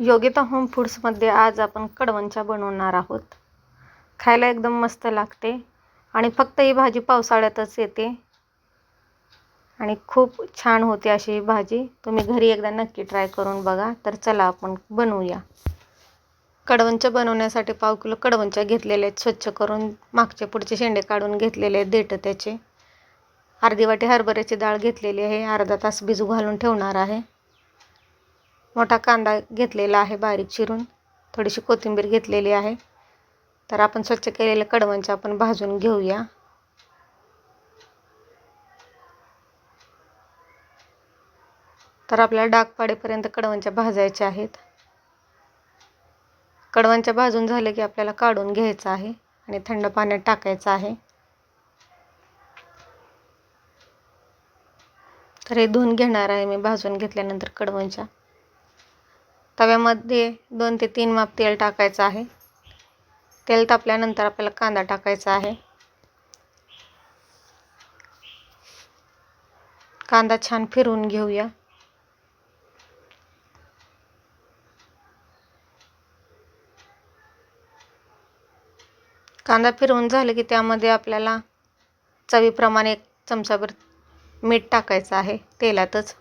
Yogita home फूड्समध्ये आज आपण कडवंच्या बनवणार आहोत. खायला एकदम मस्त लागते आणि फक्त ही भाजी पावसाळ्यातच येते. आणि खूप छान होते अशी ही भाजी. तुम्ही घरी एकदा नक्की ट्राय करून बघा. तर चला आपण बनवूया. कडवंच्या बनवण्यासाठी पाव किलो कडवंच्या घेतलेले आहेत. स्वच्छ करून मागचे पुढचे शेंडे काढून घेतलेले आहेत. देठं त्याचे. अर्धी वाटी हरभऱ्याची डाळ घेतलेली आहे. अर्धा तास भिजू घालून ठेवणार आहे. मोठा कांदा घेतलेला आहे बारीक चिरून. थोडीशी कोथिंबीर घेतलेली आहे. तर आपण स्वच्छ केलेल्या कडवंच्या आपण भाजून घेऊया. तर आपल्याला डाग पाडेपर्यंत कडवंच्या भाजायच्या आहेत. कडवंच्या भाजून झाले की आपल्याला काढून घ्यायचं आहे आणि थंड पाण्यात टाकायचं आहे. तर हे धुवून घेणार आहे मी भाजून घेतल्यानंतर कडवंच्या. तव्यामध्ये दोन ते तीन माप तेल टाकायचं आहे. तेल तापल्यानंतर आपल्याला कांदा टाकायचा आहे. कांदा छान फिरवून घेऊया. कांदा फिरवून झालं की त्यामध्ये आपल्याला चवीप्रमाणे एक चमचाभर मीठ टाकायचं आहे तेलातच.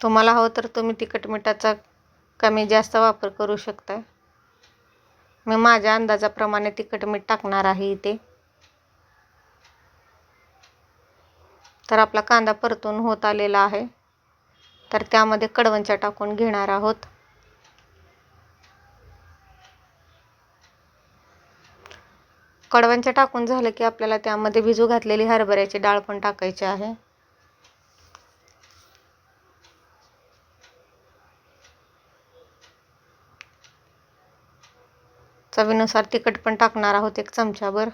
तुम्हाला हवं तर तुम्ही तिखट मिठाचा कमी जास्त वापर करू शकता मी माझ्या अंदाजाप्रमाणे तिखट मीठ टाकणार आहे इथे. तर आपला कांदा परतून होत आलेला आहे. तर त्यामध्ये कडवंच्या टाकून घेणार आहोत. कडवंच्या टाकून झालं की आपल्याला त्यामध्ये भिजू घातलेली हरभऱ्याची डाळ पण टाकायची आहे. चवीनुसार तिखट पण टाकणार आहोत एक चमचाभर.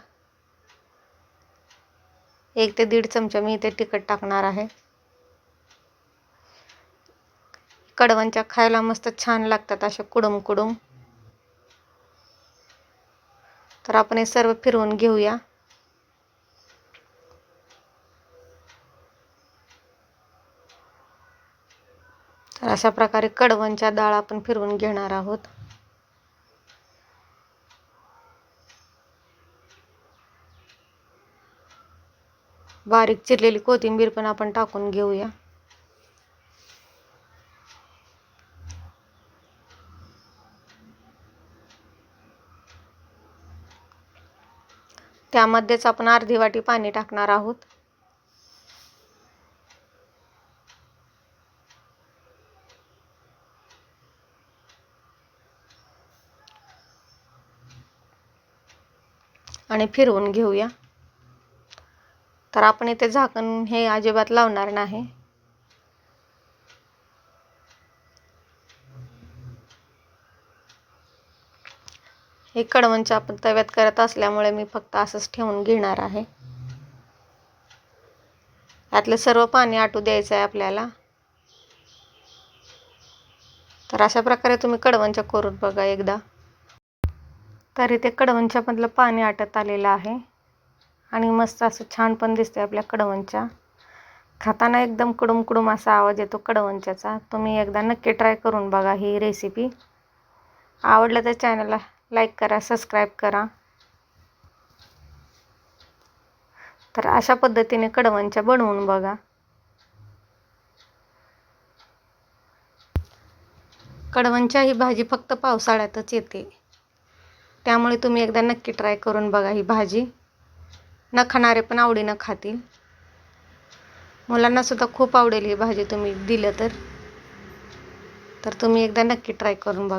एक ते दीड चमचा मी इथे तिखट टाकणार आहे. कडवांच्या खायला मस्त छान लागतात असे कुडुम कुडुम. तर आपण हे सर्व फिरवून घेऊया. तर अशा प्रकारे कडवणच्या डाळ आपण फिरवून घेणार आहोत. बारीक चिरलेली कोथिंबीर पण आपण टाकून घेऊया. त्यामध्येच आपण अर्धी वाटी पाणी टाकणार आहोत. आणि फिरवून घेऊया. तर आपण इथे झाकण हे अजिबात लावणार नाही. हे कडवंच आपण तव्यात करत असल्यामुळे मी फक्त असंच ठेवून घेणार आहे. यातलं सर्व पाणी आटू द्यायचं आहे आपल्याला. तर अशा प्रकारे तुम्ही कडवंच्या करून बघा एकदा. तर इथे कडवंच्यामधलं पाणी आटत आलेलं आहे. आणि मस्त असं छान पण दिसते आपल्या कडवंच्या. खाताना एकदम कुडुम कुडुम असा आवाज येतो कडवंच्याचा. तुम्ही एकदा नक्की ट्राय करून बघा ही रेसिपी आवडलं तर चॅनलला लाईक करा सबस्क्राईब करा. तर अशा पद्धतीने कडवंच्या बनवून बघा. कडवंच्या ही भाजी फक्त पावसाळ्यातच येते. त्यामुळे तुम्ही एकदा नक्की ट्राय करून बघा ही भाजी. न खाणारे पण आवडीनं खातील. मुलांनासुद्धा खूप आवडेल ही भाजी तुम्ही दिलं तर. तर तुम्ही एकदा नक्की ट्राय करून बघा.